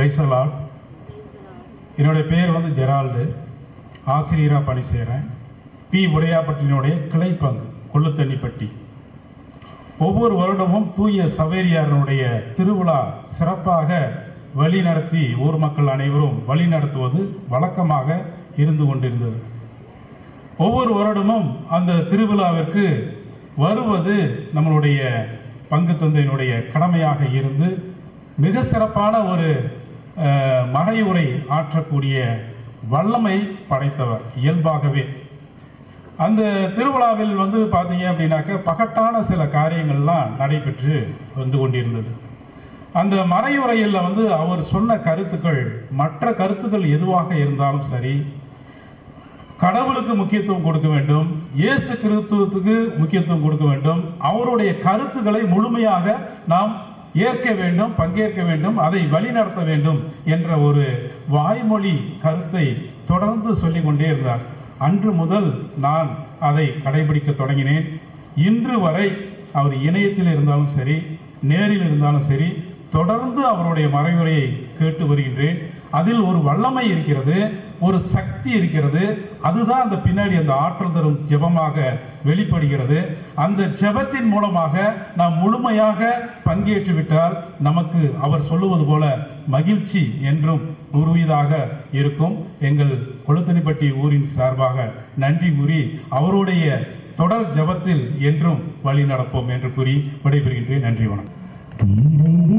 பிரைசலால் என்னுடைய பேர் வந்து ஜெரால்டு. ஆசிரியராக பணி செய்கிறேன் பி. உடையாப்பட்டினுடைய கிளைப்பங்கு கொள்ளுத்தண்ணிப்பட்டி. ஒவ்வொரு வருடமும் தூய சவேரியாரனுடைய திருவிழா சிறப்பாக வழி நடத்தி ஊர் மக்கள் அனைவரும் வழி நடத்துவது வழக்கமாக இருந்து கொண்டிருந்தது. ஒவ்வொரு வருடமும் அந்த திருவிழாவிற்கு வருவது நம்மளுடைய பங்கு தந்தையினுடைய கடமையாக இருந்து மிக சிறப்பான ஒரு மறையுரை ஆற்றக்கூடிய வல்லமை படைத்தவர் இயல்பாகவே. அந்த திருவிழாவில் வந்து பார்த்தீங்க அப்படின்னாக்க பகட்டான சில காரியங்கள்லாம் நடைபெற்று வந்து கொண்டிருந்தது. அந்த மறையுரையில் வந்து அவர் சொன்ன கருத்துக்கள் மற்ற கருத்துக்கள் எதுவாக இருந்தாலும் சரி கடவுளுக்கு முக்கியத்துவம் கொடுக்க வேண்டும் இயேசு கிறிஸ்துவத்துக்கு முக்கியத்துவம் கொடுக்க வேண்டும் அவருடைய கருத்துக்களை முழுமையாக நாம் ஏற்க வேண்டும் பங்கேற்க வேண்டும் அதை வழிநடத்த வேண்டும் என்ற ஒரு வாய்மொழி கருத்தை தொடர்ந்து சொல்லி கொண்டே இருந்தார். அன்று முதல் நான் அதை கடைபிடிக்க தொடங்கினேன். இன்று வரை அவர் இணையத்தில் இருந்தாலும் சரி நேரில் இருந்தாலும் சரி தொடர்ந்து அவருடைய மறைவுரையை கேட்டு வருகின்றேன். அதில் ஒரு வல்லமை இருக்கிறது. ஒரு சக்தி இருக்கிறது. அதுதான் அந்த பின்னாடி அந்த ஆற்றல் தரும் ஜெபமாக வெளிப்படுகிறது. அந்த ஜெபத்தின் மூலமாக நாம் முழுமையாக பங்கேற்று விட்டால் நமக்கு அவர் சொல்லுவது போல மகிழ்ச்சி என்றும் உருவிதாக இருக்கும். எங்கள் கொளுத்தனிப்பட்டி ஊரின் சார்பாக நன்றி கூறி அவருடைய தொடர் ஜெபத்தில் என்றும் வழி நடப்போம் என்று கூறி விடைபெறுகின்றேன். நன்றி வணக்கம்.